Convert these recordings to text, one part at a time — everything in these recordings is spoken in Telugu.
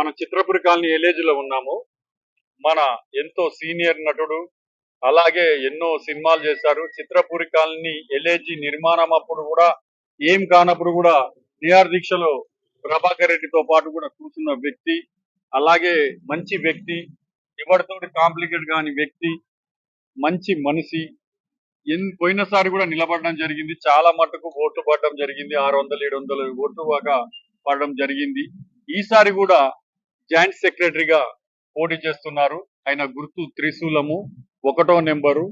మన చిత్రపురి కాలనీ ఏలేజ్లో ఉన్నాము. మన ఎంతో సీనియర్ నటుడు అలాగే ఎన్నో సినిమాలు చేశారు. చిత్రపురి కాలనీ ఎల్ఏజీ నిర్మాణం అప్పుడు కూడా ఏం కానప్పుడు కూడా నిఆర్ దీక్షలో ప్రభాకర్ రెడ్డితో పాటు కూడా కూర్చున్న వ్యక్తి అలాగే మంచి వ్యక్తి ఎవరితోటి కాంప్లికేట్ కాని వ్యక్తి మంచి మనిషి. ఎన్ పోయినసారి కూడా నిలబడడం జరిగింది. చాలా మటుకు ఓట్లు పడడం జరిగింది. ఆరు వందలు ఏడు వందలు ఓట్లు బాగా పడడం జరిగింది. ఈసారి కూడా జాయింట్ సెక్రటరీగా పోటీ చేస్తున్నారు. ఆయన గుర్తు త్రిశూలము ఒకటో నెంబరు.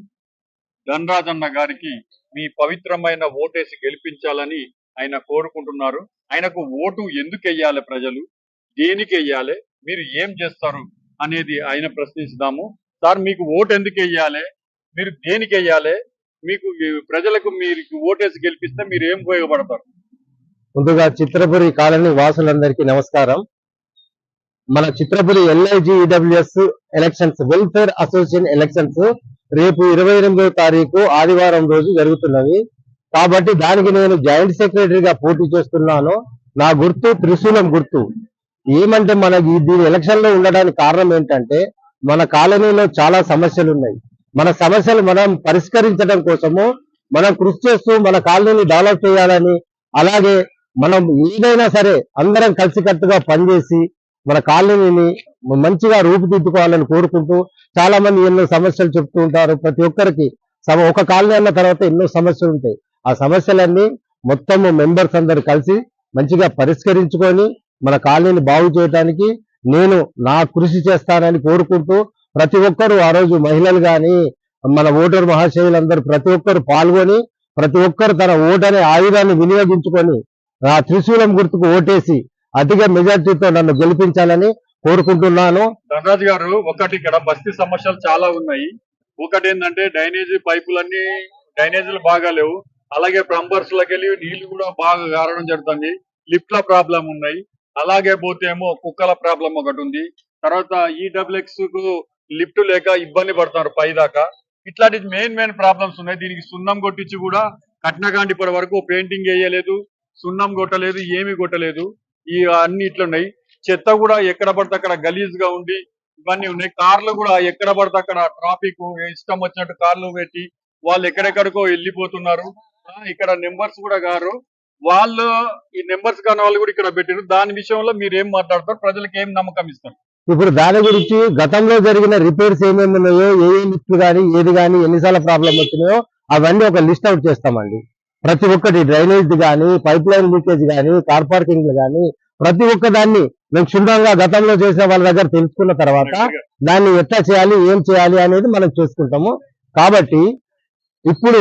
ధనరాజన్న గారికి మీ పవిత్రమైన ఓటేసి గెలిపించాలని ఆయన కోరుకుంటున్నారు. ఆయనకు ఓటు ఎందుకు వెయ్యాలి ప్రజలు? దేనికి వెయ్యాలి మీరు ఏం చేస్తారు? అనేది ఆయన ప్రశ్నిస్తాము. సార్ మీకు ఓటు ఎందుకు వెయ్యాలి మీరు దేనికి వెయ్యాలి మీకు ప్రజలకు మీరు ఓటేసి గెలిపిస్తే మీరు ఏం ఉపయోగపడతారు? ముందుగా చిత్రపురి కాలనీ వాసులందరికీ నమస్కారం. మన Chitrapuri LIG EWS elections welfare association elections రేపు ఇరవై ఎనిమిదవ తారీఖు ఆదివారం రోజు జరుగుతున్నవి కాబట్టి దానికి నేను జాయింట్ సెక్రటరీగా పోటీ చేస్తున్నాను. నా గుర్తు త్రిశూలం గుర్తు. ఏమంటే మనకి దీని ఎలక్షన్లో ఉండడానికి కారణం ఏంటంటే మన కాలనీలో చాలా సమస్యలు ఉన్నాయి మన సమస్యలు మనం పరిష్కరించడం కోసము మనం కృషి చేస్తూ మన కాలనీని డెవలప్ చేయాలని అలాగే మనం ఏదైనా సరే అందరం కలిసికట్టుగా పనిచేసి మన కాలనీని మంచిగా రూపుదిద్దుకోవాలని కోరుకుంటూ చాలా మంది ఎన్నో సమస్యలు చెప్తూ ఉంటారు. ప్రతి ఒక్కరికి సమ ఒక కాలనీ అన్న తర్వాత ఎన్నో సమస్యలు ఉంటాయి. ఆ సమస్యలన్నీ మొత్తం మెంబర్స్ అందరు కలిసి మంచిగా పరిష్కరించుకొని మన కాలనీని బాగు చేయడానికి నేను నా కృషి చేస్తానని కోరుకుంటూ ప్రతి ఒక్కరు ఆ రోజు మహిళలు కానీ మన ఓటర్ మహాశయులందరూ ప్రతి ఒక్కరు పాల్గొని ప్రతి ఒక్కరు తన ఓటనే ఆయుధాన్ని వినియోగించుకొని ఆ త్రిశూలం గుర్తుకు ఓటేసి అధిక మెజార్టీతో నన్ను గెలిపించాలని కోరుకుంటున్నాను. ధనరాజు గారు ఒకటి ఇక్కడ బస్తీ సమస్యలు చాలా ఉన్నాయి. ఒకటి ఏంటంటే డ్రైనేజీ పైపులన్నీ డ్రైనేజీలు బాగా లేవు. అలాగే ప్లంబర్స్ లకెళ్ళి వెళ్ళి నీళ్ళు కూడా బాగా గారడం జరుగుతుంది. లిఫ్ట్ల ప్రాబ్లం ఉన్నాయి. అలాగే పోతే ఏమో కుక్కల ప్రాబ్లం ఒకటి ఉంది. తర్వాత ఈడబ్ల్యూఎక్స్కు లిఫ్ట్ లేక ఇబ్బంది పడుతున్నారు పై దాకా. ఇట్లాంటి మెయిన్ మెయిన్ ప్రాబ్లమ్స్ ఉన్నాయి. దీనికి సున్నం కొట్టించి కూడా కట్నగాండి ఇప్పటి వరకు పెయింటింగ్ వేయలేదు. సున్నం కొట్టలేదు ఏమీ కొట్టలేదు. ఈ అన్ని ఇట్లున్నాయి చెత్త కూడా ఎక్కడ పడితే అక్కడ గలీజ్గా ఉండి ఇవన్నీ ఉన్నాయి. కార్లు కూడా ఎక్కడ పడితే అక్కడ ట్రాఫిక్ ఇష్టం వచ్చినట్టు కార్లు పెట్టి వాళ్ళు ఎక్కడెక్కడికో వెళ్ళిపోతున్నారు. ఇక్కడ నెంబర్స్ కూడా గారు వాళ్ళు ఈ నెంబర్స్ కాని వాళ్ళు కూడా ఇక్కడ పెట్టారు దాని విషయంలో మీరు ఏం మాట్లాడతారు? ప్రజలకు ఏం నమ్మకం ఇస్తారు? ఇప్పుడు దాని గురించి గతంలో జరిగిన రిపేర్స్ ఏమేమి ఉన్నాయో ఏ ఏ లిఫ్ట్ కానీ ఏది కానీ ఎన్నిసార్లు ప్రాబ్లం వచ్చినాయో అవన్నీ ఒక లిస్ట్ అవుట్ చేస్తామండి. ప్రతి ఒక్కటి డ్రైనేజ్ కానీ పైప్ లైన్ లీకేజ్ కానీ కార్ పార్కింగ్ కానీ ప్రతి ఒక్క దాన్ని మేము క్షుణ్ణంగా గతంలో చేసిన వాళ్ళ దగ్గర తెలుసుకున్న తర్వాత దాన్ని ఎట్లా చేయాలి ఏం చేయాలి అనేది మనం చేసుకుంటాము. కాబట్టి ఇప్పుడు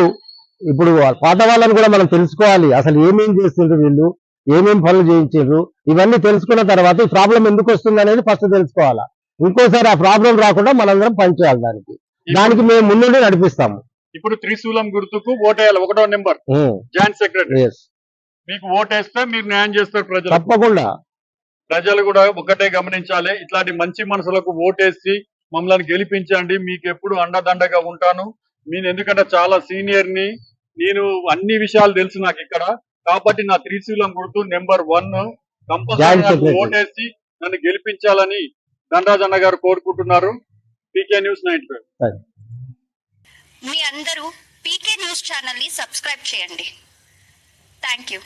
ఇప్పుడు పాత వాళ్ళని కూడా మనం తెలుసుకోవాలి. అసలు ఏమేం చేస్తుండ్రు వీళ్ళు? ఏమేం పనులు చేయించారు ఇవన్నీ తెలుసుకున్న తర్వాత ఈ ప్రాబ్లం ఎందుకు వస్తుంది అనేది ఫస్ట్ తెలుసుకోవాలా. ఇంకోసారి ఆ ప్రాబ్లం రాకుండా మనందరం పనిచేయాలి దానికి. దానికి మేము ముందుండి నడిపిస్తాము. ఇప్పుడు త్రిశూలం గుర్తుకు ఓటేయాలి. ఒకటో నెంబర్. Joint secretary. మీకు ఓటేస్తే మీరు న్యాయం చేస్తారు ప్రజలు తప్పకుండా. ప్రజలు కూడా ఒకటే గమనించాలి. ఇట్లాంటి మంచి మనసులకు ఓటేసి మమ్మల్ని గెలిపించండి. మీకు ఎప్పుడు అండదండగా ఉంటాను. నేను ఎందుకంటే చాలా సీనియర్ని. నేను అన్ని విషయాలు తెలుసు నాకు ఇక్కడ. కాబట్టి నా త్రిశూలం గుర్తు నెంబర్ వన్. కంపల్సరీ. ఓటేసి నన్ను గెలిపించాలని ధనరాజ్ అన్న గారు కోరుకుంటున్నారు. పీకే న్యూస్ ఫైవ్ మీ అందరూ పీకే న్యూస్ ఛానల్ని సబ్స్క్రైబ్ చేయండి. Thank you.